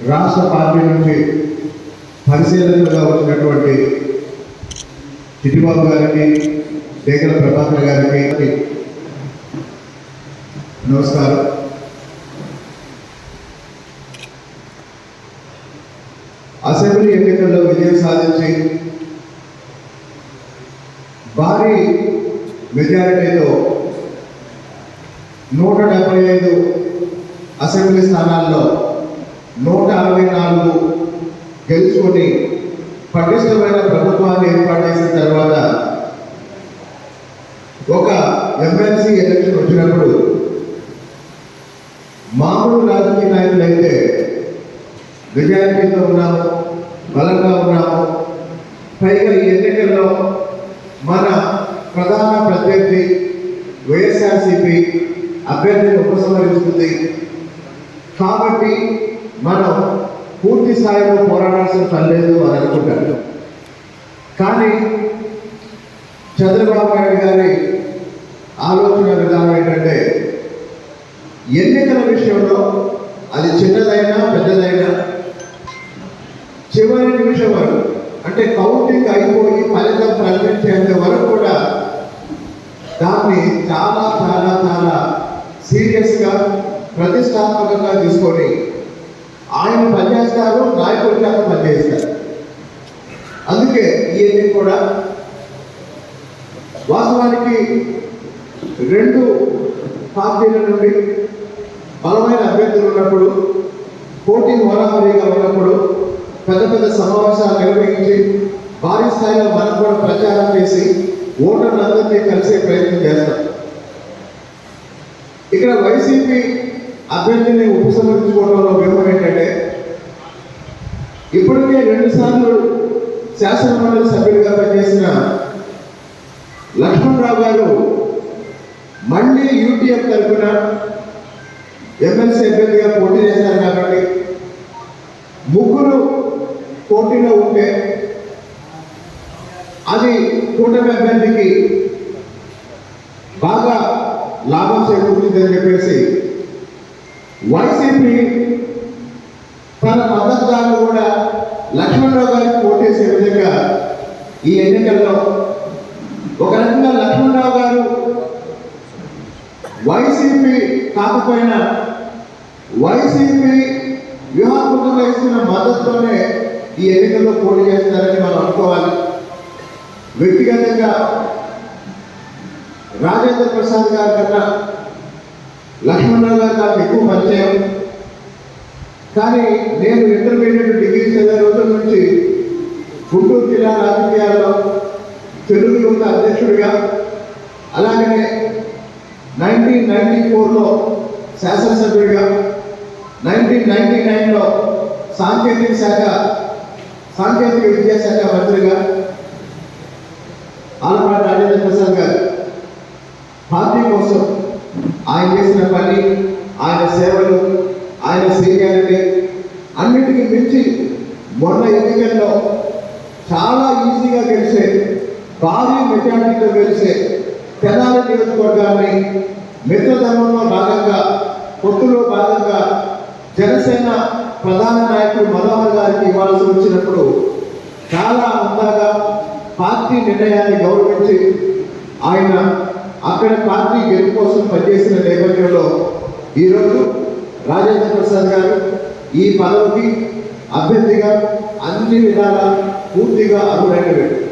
రాష్ట్ర పార్టీ నుంచి పరిశీలనగా వచ్చినటువంటి చిట్టిబాబు గారికి డేగల ప్రభాకర్ గారికి నమస్కారం. అసెంబ్లీ ఎన్నికల్లో విజయం సాధించి భారీ మెజారిటీతో నూట డెబ్బై ఐదు అసెంబ్లీ స్థానాల్లో అరవై నాలుగు గెలుచుకొని పటిష్టమైన ప్రభుత్వాన్ని ఏర్పాటు చేసిన తర్వాత ఒక ఎమ్మెల్సీ ఎలక్షన్ వచ్చినప్పుడు మామూలు రాజకీయ నాయకులు అయితే నిజాయితీతో ఉన్నాము బలంగా ఉన్నాము. పైగా ఈ ఎన్నికల్లో మన ప్రధాన ప్రత్యర్థి వైఎస్ఆర్సీపీ అభ్యర్థిని ఉపసంహరిస్తుంది. కాబట్టి మనం పూర్తి స్థాయిలో పోరాడాల్సిన పని లేదు అని అనుకుంటారు. కానీ చంద్రబాబు నాయుడు గారి ఆలోచన విధానం ఏంటంటే ఎన్నికల విషయంలో అది చిన్నదైనా పెద్దదైనా చివరి నిమిషం వరకు అంటే కౌంటింగ్ అయిపోయి ఫలితం ప్రకటించేంత వరకు కూడా దాన్ని చాలా చాలా చాలా సీరియస్గా ప్రతిష్టాత్మకంగా తీసుకొని ఆయన పనిచేస్తారు నాయకుడి చేత పనిచేస్తారు. అందుకే ఈయన్ని కూడా వాస్తవానికి రెండు పార్టీల నుండి బలమైన అభ్యర్థులు ఉన్నప్పుడు పోటీ హోరాహోరీగా ఉన్నప్పుడు పెద్ద పెద్ద సమావేశాలు నిర్వహించి భారీ స్థాయిలో మనం కూడా ప్రచారం చేసి ఓటర్లందరినీ కలిసే ప్రయత్నం చేస్తాం. ఇక్కడ వైసీపీ అభ్యర్థిని ఉపసంహరించుకోవడంలో వ్యూహం ఏంటంటే ఇప్పటికే రెండుసార్లు శాసనమండలి సభ్యులుగా పనిచేసిన లక్ష్మణరావు గారు మళ్ళీ యూటీఎఫ్ తరఫున ఎమ్మెల్సీ అభ్యర్థిగా పోటీ చేశారు కాబట్టి ముగ్గురు పోటీలో ఉంటే అది కూటమి అభ్యర్థికి బాగా లాభం చేకూరుతుందని చెప్పేసి వైసీపీ తన మద్దతుదారులు కూడా లక్ష్మణరావు గారికి ఓటేసే విధంగా ఈ ఎన్నికల్లో ఒక రకంగా లక్ష్మణరావు గారు వైసీపీ కాకపోయినా వైసీపీ వ్యూహాత్మకంగా ఇస్తున్న మద్దతుతోనే ఈ ఎన్నికల్లో పోటీ చేస్తారని మనం అనుకోవాలి. వ్యక్తిగతంగా రాజేంద్ర ప్రసాద్ గారి కన్నా లక్ష్మణరావు గారు నాకు ఎక్కువ పరిచయం. కానీ నేను ఇంటర్మీడియట్ డిగ్రీ చదివే రోజుల నుంచి గుంటూరు జిల్లా రాజకీయాల్లో తెలుగు యువత అధ్యక్షుడిగా అలాగనే నైన్టీన్ నైన్టీ ఫోర్లో శాసనసభ్యుడిగా నైన్టీన్ నైన్టీ నైన్లో సాంకేతిక శాఖ సాంకేతిక విద్యాశాఖ మంత్రిగా ఆలపాటి రాజేంద్ర ప్రసాద్ గారు పార్టీ కోసం ఆయన చేసిన పని ఆయన సేవలు ఆయన సీనియారిటీ అన్నిటికీ మించి మొన్న ఎన్నికల్లో చాలా ఈజీగా గెలిచే భారీ మెజార్టీతో గెలిచే తెనాలి నియోజకవర్గాన్ని మిత్రధర్మంలో భాగంగా పొత్తులో భాగంగా జనసేన ప్రధాన నాయకుడు మనోహర్ గారికి ఇవ్వాల్సి వచ్చినప్పుడు చాలా అందంగా పార్టీ నిర్ణయాన్ని గౌరవించి ఆయన అక్కడ పార్టీ గెలుపు కోసం పనిచేసిన నేపథ్యంలో ఈరోజు రాజేంద్ర ప్రసాద్ గారు ఈ పదవికి అభ్యర్థిగా అన్ని విధాలా పూర్తిగా అర్హులైన వ్యక్తి